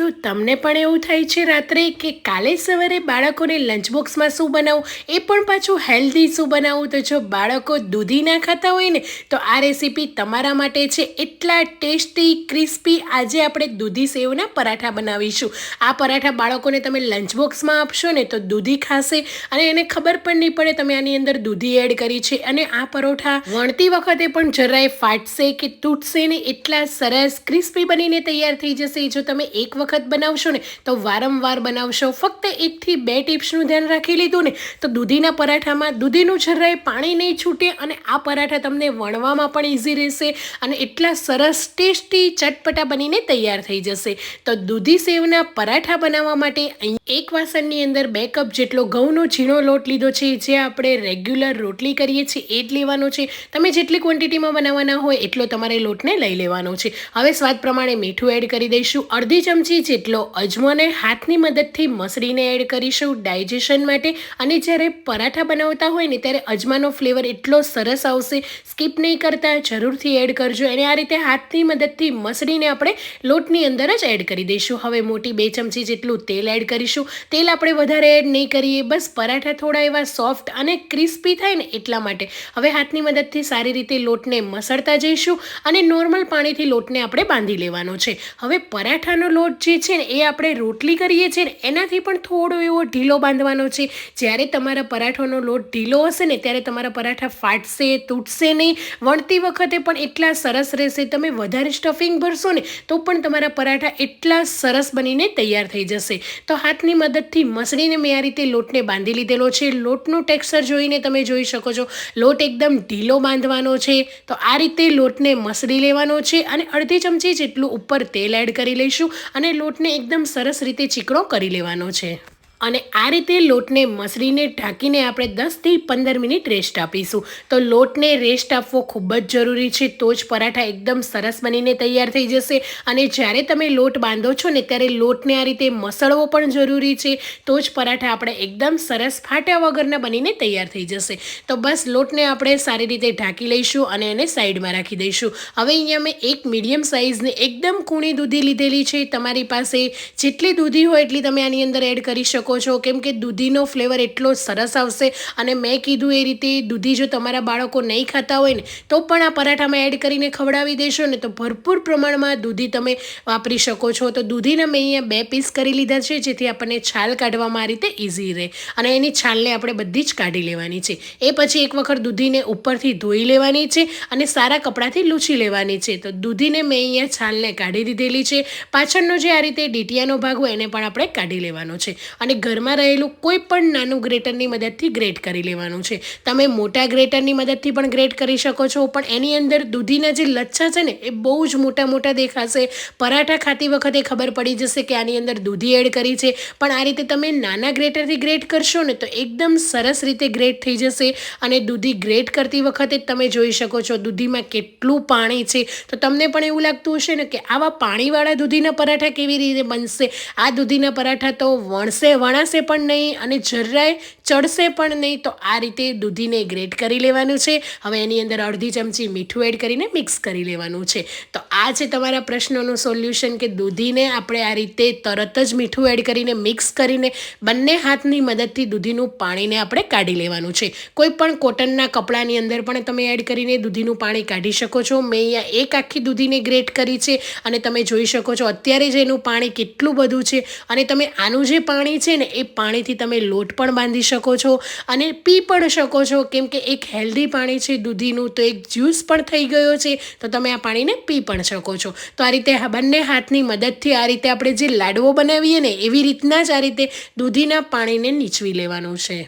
શું તમને પણ એવું થાય છે રાત્રે કે કાલે સવારે બાળકોને લંચ બોક્સમાં શું બનાવું? એ પણ પાછું હેલ્ધી શું બનાવવું તો જો બાળકો દૂધી ના ખાતા હોય ને, તો આ રેસીપી તમારા માટે છે. એટલા ટેસ્ટી, ક્રિસ્પી આજે આપણે દૂધી સેવના પરાઠા બનાવીશું. આ પરાઠા બાળકોને તમે લંચ બોક્સમાં આપશો ને, તો દૂધી ખાશે. અને એને ખબર પણ નહીં પડે તમે આની અંદર દૂધી એડ કરી છે. અને આ પરોઠા વણતી વખતે પણ જરાય ફાટશે કે તૂટશે ને એટલા સરસ, ક્રિસ્પી બનીને તૈયાર થઈ જશે. જો તમે એક વખત બનાવશો ને, તો વારંવાર બનાવશો. ફક્ત એકથી બે ટિપ્સનું ધ્યાન રાખી લીધું ને, તો દૂધીના પરાઠામાં દૂધીનું જરાય પાણી નહીં છૂટે અને આ પરાઠા તમને વણવામાં પણ ઇઝી રહેશે અને એટલા સરસ ટેસ્ટી ચટપટા બનીને તૈયાર થઈ જશે. તો દૂધી સેવના પરાઠા બનાવવા માટે અહીં એક વાસણની અંદર બે કપ જેટલો ઘઉંનો ઝીણો લોટ લીધો છે, જે આપણે રેગ્યુલર રોટલી કરીએ છીએ, એ જ લેવાનો છે. તમે જેટલી ક્વોન્ટિટીમાં બનાવવાના હોય, એટલો તમારે લોટને લઈ લેવાનો છે. હવે સ્વાદ પ્રમાણે મીઠું એડ કરી દઈશું. અડધી ચમચી જેટલો અજમોને હાથની મદદથી મસળીને એડ કરીશું ડાયજેશન માટે. અને જ્યારે પરાઠા બનાવતા હોય ને ત્યારે અજમાનો ફ્લેવર એટલો સરસ આવશે. સ્કીપ નહીં કરતા, જરૂરથી એડ કરજો. અને આ રીતે હાથની મદદથી મસળીને આપણે લોટની અંદર જ એડ કરી દઈશું. હવે મોટી બે ચમચી જેટલું તેલ એડ કરીશું. તેલ આપણે વધારે એડ નહીં કરીએ. બસ પરાઠા થોડા એવા સોફ્ટ અને ક્રિસ્પી થાય ને એટલા માટે. હવે હાથની મદદથી સારી રીતે લોટને મસળતા જઈશું અને નોર્મલ પાણીથી લોટને આપણે બાંધી લેવાનો છે. હવે પરાઠાનો લોટ જે છે ને એ આપણે રોટલી કરીએ છીએ ને, એનાથી પણ થોડો એવો ઢીલો બાંધવાનો છે. જ્યારે તમારા પરાઠાનો લોટ ઢીલો હશે ને, ત્યારે તમારા પરાઠા ફાટશે, તૂટશે નહીં. વણતી વખતે પણ એટલા સરસ રહેશે. તમે વધારે સ્ટફિંગ ભરશો ને, તો પણ તમારા પરાઠા એટલા સરસ બનીને તૈયાર થઈ જશે. તો હાથની મદદથી મસળીને મેં આ રીતે લોટને બાંધી લીધેલો છે. લોટનું ટેક્સચર જોઈને તમે જોઈ શકો છો. લોટ એકદમ ઢીલો બાંધવાનો છે. તો આ રીતે લોટને મસળી લેવાનો છે અને અડધી ચમચી જેટલું ઉપર તેલ એડ કરી લઈશું અને લોટને એકદમ સરસ રીતે ચીકણો કરી લેવાનો છે. અને આ રીતે લોટને મસળીને ઢાંકીને આપણે દસથી પંદર મિનિટ રેસ્ટ આપીશું. તો લોટને રેસ્ટ આપવો ખૂબ જ જરૂરી છે. તો જ પરાઠા એકદમ સરસ બનીને તૈયાર થઈ જશે. અને જ્યારે તમે લોટ બાંધો છો ને ત્યારે લોટને આ રીતે મસળવો પણ જરૂરી છે. તો જ પરાઠા આપણે એકદમ સરસ ફાટ્યા વગરના બનીને તૈયાર થઈ જશે. તો બસ લોટને આપણે સારી રીતે ઢાંકી લઈશું અને એને સાઈડમાં રાખી દઈશું. હવે અહીંયા મેં એક મીડિયમ સાઇઝની એકદમ કૂણી દૂધી લીધેલી છે. તમારી પાસે જેટલી દૂધી હોય એટલી તમે આની અંદર એડ કરી શકો શકો છો. કેમ કે દૂધીનો ફ્લેવર એટલો સરસ આવશે અને મેં કીધું એ રીતે દૂધી જો તમારા બાળકો નહીં ખાતા હોય ને, તો પણ આ પરાઠામાં એડ કરીને ખવડાવી દેશો ને તો ભરપૂર પ્રમાણમાં દૂધી તમે વાપરી શકો છો. તો દૂધીના મેં અહીંયા બે પીસ કરી લીધા છે, જેથી આપણને છાલ કાઢવામાં આ રીતે ઇઝી રહે. અને એની છાલને આપણે બધી જ કાઢી લેવાની છે. એ પછી એક વખત દૂધીને ઉપરથી ધોઈ લેવાની છે અને સારા કપડાથી લૂછી લેવાની છે. તો દૂધીને મેં અહીંયા છાલને કાઢી દીધેલી છે. પાછળનો જે આ રીતે ડીટીયાનો ભાગ હોય એને પણ આપણે કાઢી લેવાનો છે. અને ઘરમાં રહેલું કોઈ પણ નાનું ગ્રેટરની મદદથી ગ્રેટ કરી લેવાનું છે. તમે મોટા ગ્રેટરની મદદથી પણ ગ્રેટ કરી શકો છો, પણ એની અંદર દૂધીના જે લચ્છા છે ને, એ બહુ જ મોટા મોટા દેખાશે. પરાઠા ખાતી વખતે ખબર પડી જશે કે આની અંદર દૂધી એડ કરી છે. પણ આ રીતે તમે નાના ગ્રેટરથી ગ્રેટ કરશો ને, તો એકદમ સરસ રીતે ગ્રેટ થઈ જશે. અને દૂધી ગ્રેટ કરતી વખતે તમે જોઈ શકો છો, દૂધીમાં કેટલું પાણી છે. તો તમને પણ એવું લાગતું હશે ને કે આવા પાણીવાળા દૂધીના પરાઠા કેવી રીતે બનશે? આ દૂધીના પરાઠા તો વણશે વણાશે પણ નહીં અને જરાય ચડશે પણ નહીં, તો આ રીતે દૂધીને ગ્રેટ કરી લેવાનું છે. હવે એની અંદર અડધી ચમચી મીઠું એડ કરીને મિક્સ કરી લેવાનું છે. તો આ છે તમારા પ્રશ્નોનું સોલ્યુશન કે દૂધીને આપણે આ રીતે તરત જ મીઠું એડ કરીને મિક્સ કરીને બંને હાથની મદદથી દૂધીનું પાણીને આપણે કાઢી લેવાનું છે. કોઈ પણ કોટનના કપડાની અંદર પણ તમે એડ કરીને દૂધીનું પાણી કાઢી શકો છો. મેં અહીંયા એક આખી દૂધીને ગ્રેટ કરી છે અને તમે જોઈ શકો છો અત્યારે જ એનું પાણી કેટલું બધું છે અને તમે આનું જે પાણી છે ને એ પાણીથી તમે લોટ પણ બાંધી શકો છો અને પી પણ શકો છો. કેમ કે એક હેલ્ધી પાણી છે દૂધીનું, તો એક જ્યુસ પણ થઈ ગયો છે, તો તમે આ પાણીને પી પણ શકો છો. તો આ રીતે બંને હાથની મદદથી આ રીતે આપણે જે લાડવો બનાવીએ ને, એવી રીતના જ આ રીતે દૂધીના પાણીને નીચવી લેવાનું છે.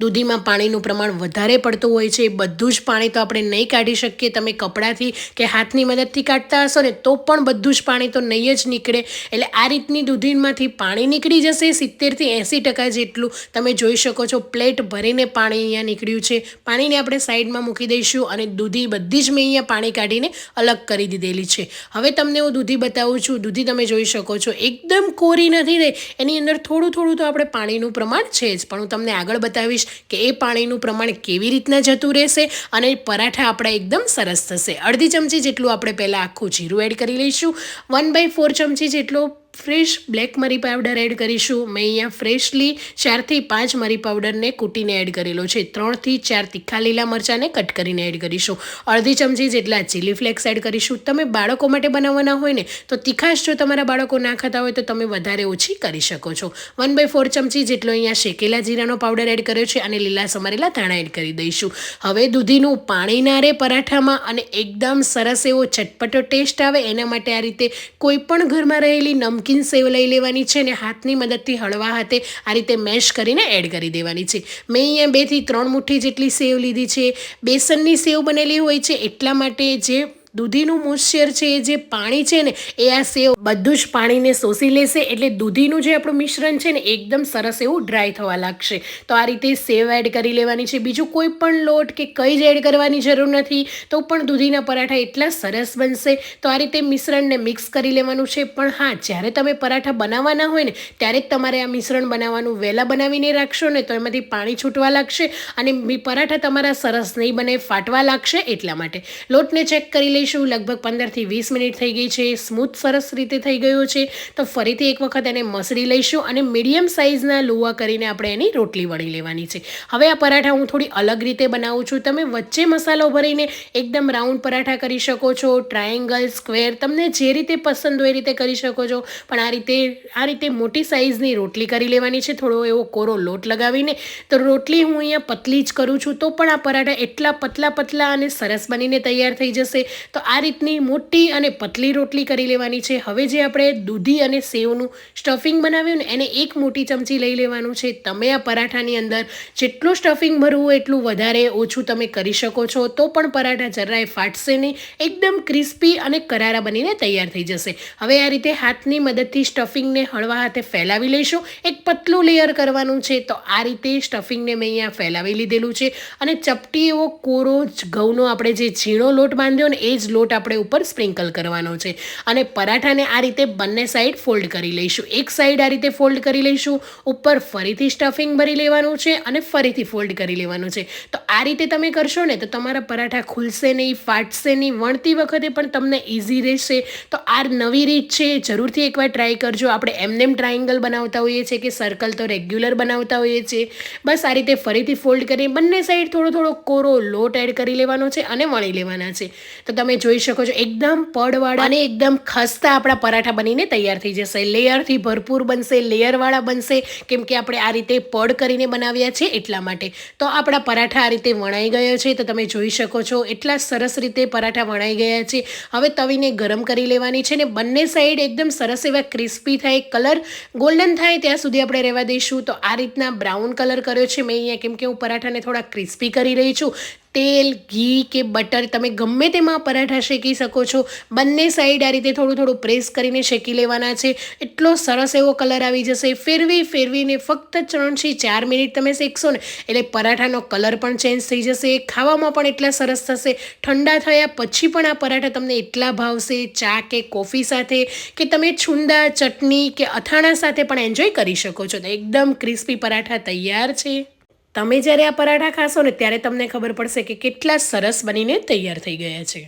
દૂધીમાં પાણીનું પ્રમાણ વધારે પડતું હોય છે, એ બધું જ પાણી તો આપણે નહીં કાઢી શકીએ. તમે કપડાથી કે હાથની મદદથી કાઢતા હશો ને, તો પણ બધું જ પાણી તો નહીં જ નીકળે. એટલે આ રીતની દૂધીમાંથી પાણી નીકળી જશે સિત્તેરથી એંસી ટકા જેટલું. તમે જોઈ શકો છો, પ્લેટ ભરીને પાણી અહીંયા નીકળ્યું છે. પાણીને આપણે સાઈડમાં મૂકી દઈશું અને દૂધી બધી જ મેં અહીંયા પાણી કાઢીને અલગ કરી દીધેલી છે. હવે તમને હું દૂધી બતાવું છું. દૂધી તમે જોઈ શકો છો, એકદમ કોરી નથી રહી એની અંદર થોડું થોડું તો આપણે પાણીનું પ્રમાણ છે જ. પણ હું તમને આગળ બતાવીશ કે એ પાણીનું પ્રમાણ કેવી રીતના જતું રહેશે અને પરાઠા આપણા એકદમ સરસ થશે. અડધી ચમચી જેટલું આપણે પહેલાં આખું જીરું એડ કરી લઈશું. વન બાય ફોર ચમચી જેટલો ફ્રેશ બ્લેક મરી પાવડર એડ કરીશું. મેં અહીંયા ફ્રેશલી ચારથી પાંચ મરી પાવડરને કૂટીને એડ કરેલો છે. ત્રણથી ચાર તીખા લીલા મરચાંને કટ કરીને એડ કરીશું. અડધી ચમચી જેટલા ચીલી ફ્લેક્સ એડ કરીશું. તમે બાળકો માટે બનાવવાના હોય ને, તો તીખાશ જો તમારા બાળકો ના ખાતા હોય, તો તમે વધારે ઓછી કરી શકો છો. વન બાય ફોર ચમચી જેટલો અહીંયા શેકેલા જીરાનો પાવડર એડ કર્યો છે અને લીલા સમારેલા ધાણા એડ કરી દઈશું. હવે દૂધીનું પાણી ના પરાઠામાં અને એકદમ સરસ એવો ચટપટો ટેસ્ટ આવે, એના માટે આ રીતે કોઈ પણ ઘરમાં રહેલી નમકીન સેવ લઈ લેવાની છે ને હાથની મદદથી હળવા હાથે આ રીતે મેશ કરીને એડ કરી દેવાની છે. મેં અહીંયા બેથી ત્રણ મુઠ્ઠી જેટલી સેવ લીધી છે. બેસનની સેવ બનેલી હોય છે એટલા માટે જે દૂધીનું મોઇશ્ચર છે જે પાણી છે ને, એ આ સેવ બધું જ પાણીને શોષી લેશે એટલે દૂધીનું જે આપણું મિશ્રણ છે ને, એકદમ સરસ એવું ડ્રાય થવા લાગશે. તો આ રીતે સેવ એડ કરી લેવાની છે. બીજું કોઈ પણ લોટ કે કંઈ જ એડ કરવાની જરૂર નથી, તો પણ દૂધીના પરાઠા એટલા સરસ બનશે. તો આ રીતે મિશ્રણને મિક્સ કરી લેવાનું છે. પણ હા, જ્યારે તમે પરાઠા બનાવવાના હોય ને, ત્યારે જ તમારે આ મિશ્રણ બનાવવાનું વહેલા બનાવીને રાખશો ને, તો એમાંથી પાણી છૂટવા લાગશે અને પરાઠા તમારા સરસ નહીં બને, ફાટવા લાગશે એટલા માટે. લોટને ચેક કરી લઈશું લઈશું લગભગ પંદરથી વીસ મિનિટ થઈ ગઈ છે. સ્મૂથ, સરસ રીતે થઈ ગયો છે. તો ફરીથી એક વખત એને મસળી લઈશું અને મીડિયમ સાઇઝના લુવા કરીને આપણે એની રોટલી વળી લેવાની છે. હવે આ પરાઠા હું થોડી અલગ રીતે બનાવું છું. તમે વચ્ચે મસાલો ભરીને એકદમ રાઉન્ડ પરાઠા કરી શકો છો. ટ્રાયેંગલ, સ્ક્વેર, તમને જે રીતે પસંદ હોય એ રીતે કરી શકો છો. પણ આ રીતે આ રીતે મોટી સાઇઝની રોટલી કરી લેવાની છે. થોડો એવો કોરો લોટ લગાવીને. તો રોટલી હું અહીંયા પતલી જ કરું છું. તો પણ આ પરાઠા એટલા પતલા પતલા અને સરસ બનીને તૈયાર થઈ જશે. તો આ રીતની મોટી અને પતલી રોટલી કરી લેવાની છે. હવે જે આપણે દૂધી અને સેવનું સ્ટફિંગ બનાવ્યું ને, એને એક મોટી ચમચી લઈ લેવાનું છે. તમે આ પરાઠાની અંદર જેટલું સ્ટફિંગ ભરવું એટલું વધારે ઓછું તમે કરી શકો છો. તો પણ પરાઠા જરાય ફાટશે નહીં. એકદમ ક્રિસ્પી અને કરારા બનીને તૈયાર થઈ જશે. હવે આ રીતે હાથની મદદથી સ્ટફિંગને હળવા હાથે ફેલાવી લઈશું. એક પતલું લેયર કરવાનું છે. તો આ રીતે સ્ટફિંગને મેં અહીંયા ફેલાવી લીધેલું છે. અને ચપટી એવો કોરો ઘઉંનો આપણે જે ઝીણો લોટ બાંધ્યો ને, એ જ લોટ આપણે ઉપર સ્પ્રિંકલ કરવાનો છે. અને પરાઠાને આ રીતે બંને સાઈડ ફોલ્ડ કરી લઈશું. એક સાઈડ આ રીતે ફોલ્ડ કરી લઈશું. ઉપર ફરીથી સ્ટફિંગ ભરી લેવાનું છે અને ફરીથી ફોલ્ડ કરી લેવાનું છે. તો આ રીતે તમે કરશો ને, તો તમારા પરાઠા ખુલશે નહીં, ફાટશે નહીં, વણતી વખતે પણ તમને ઇઝી રહેશે. તો આ નવી રીત છે, જરૂરથી એકવાર ટ્રાય કરજો. આપણે એમનેમ ટ્રાયંગલ બનાવતા હોઈએ છીએ કે સર્કલ તો રેગ્યુલર બનાવતા હોઈએ છીએ. બસ આ રીતે ફરીથી ફોલ્ડ કરી બંને સાઈડ થોડો થોડો કોરો લોટ એડ કરી લેવાનો છે અને વણી લેવાના છે. તો તમે જોઈ શકો છો, એકદમ પડવાળા અને એકદમ ખસ્તા આપણા પરાઠા બનીને તૈયાર થઈ જશે. લેયરથી ભરપૂર બનશે, લેયરવાળા બનશે, કેમ કે આપણે આ રીતે પડ કરીને બનાવ્યા છે એટલા માટે. તો આપણા પરાઠા આ રીતે વણાઈ ગયા છે, તો તમે જોઈ શકો છો, એટલા સરસ રીતે પરાઠા વણાઈ ગયા છે. હવે તવીને ગરમ કરી લેવાની છે ને બંને સાઈડ એકદમ સરસ એવા ક્રિસ્પી થાય કલર ગોલ્ડન થાય, ત્યાં સુધી આપણે રહેવા દઈશું. તો આ રીતના બ્રાઉન કલર કર્યો છે. મેં અહીંયા કેમ કે હું પરાઠાને થોડા ક્રિસ્પી કરી રહી છું. તેલ, ઘી કે બટર તમે ગમે તેમાં પરાઠા શેકી શકો છો. બંને સાઈડ આ રીતે થોડું થોડું પ્રેસ કરીને શેકી લેવાના છે. એટલો સરસ એવો કલર આવી જશે. ફેરવી ફેરવીને ફક્ત ત્રણથી ચાર મિનિટ તમે શેકશો ને, એટલે પરાઠાનો કલર પણ ચેન્જ થઈ જશે. ખાવામાં પણ એટલા સરસ થશે. ઠંડા થયા પછી પણ આ પરાઠા તમને એટલા ભાવશે. ચા કે કોફી સાથે કે તમે છુંદા, ચટણી કે અથાણા સાથે પણ એન્જોય કરી શકો છો. તો એકદમ ક્રિસ્પી પરાઠા તૈયાર છે. તમે જ્યારે આ પરાઠા ખાશો ને ત્યારે તમને ખબર પડશે કે કેટલા સરસ બનીને તૈયાર થઈ ગયા છે.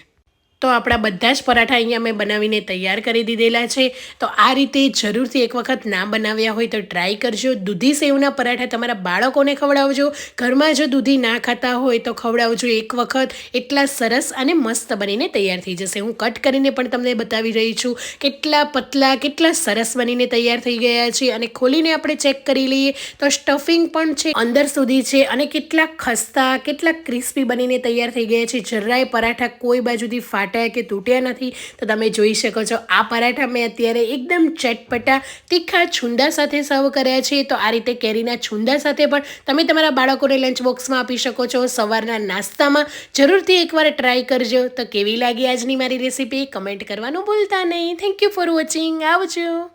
તો આપણા બધા જ પરાઠા અહીંયા મેં બનાવીને તૈયાર કરી દીધેલા છે. તો આ રીતે જરૂરથી એક વખત ના બનાવ્યા હોય તો ટ્રાય કરજો. દૂધી સેવના પરાઠા તમારા બાળકોને ખવડાવજો. ઘરમાં જો દૂધી ના ખાતા હોય તો ખવડાવજો એક વખત. એટલા સરસ અને મસ્ત બનીને તૈયાર થઈ જશે. હું કટ કરીને પણ તમને બતાવી રહી છું કેટલા પતલા, કેટલા સરસ બનીને તૈયાર થઈ ગયા છે અને ખોલીને આપણે ચેક કરી લઈએ તો સ્ટફિંગ પણ છે અંદર સુધી છે અને કેટલા ખસ્તા, કેટલા ક્રિસ્પી બનીને તૈયાર થઈ ગયા છે. જરાય પરાઠા કોઈ બાજુથી ફાટ ફાટ્યા કે તૂટ્યા નથી, તો તમે જોઈ શકો છો, આ પરાઠા મેં અત્યારે એકદમ ચટપટા, તીખા છુંદા સાથે સર્વ કર્યા છે. તો આ રીતે કેરીના છુંદા સાથે પણ તમે તમારા બાળકોને લંચ બોક્સમાં આપી શકો છો. સવારના નાસ્તામાં જરૂરથી એકવાર ટ્રાય કરજો. તો કેવી લાગી આજની મારી રેસીપી કમેન્ટ કરવાનું ભૂલતા નહીં. થેન્ક યુ ફોર વોચિંગ આવજો.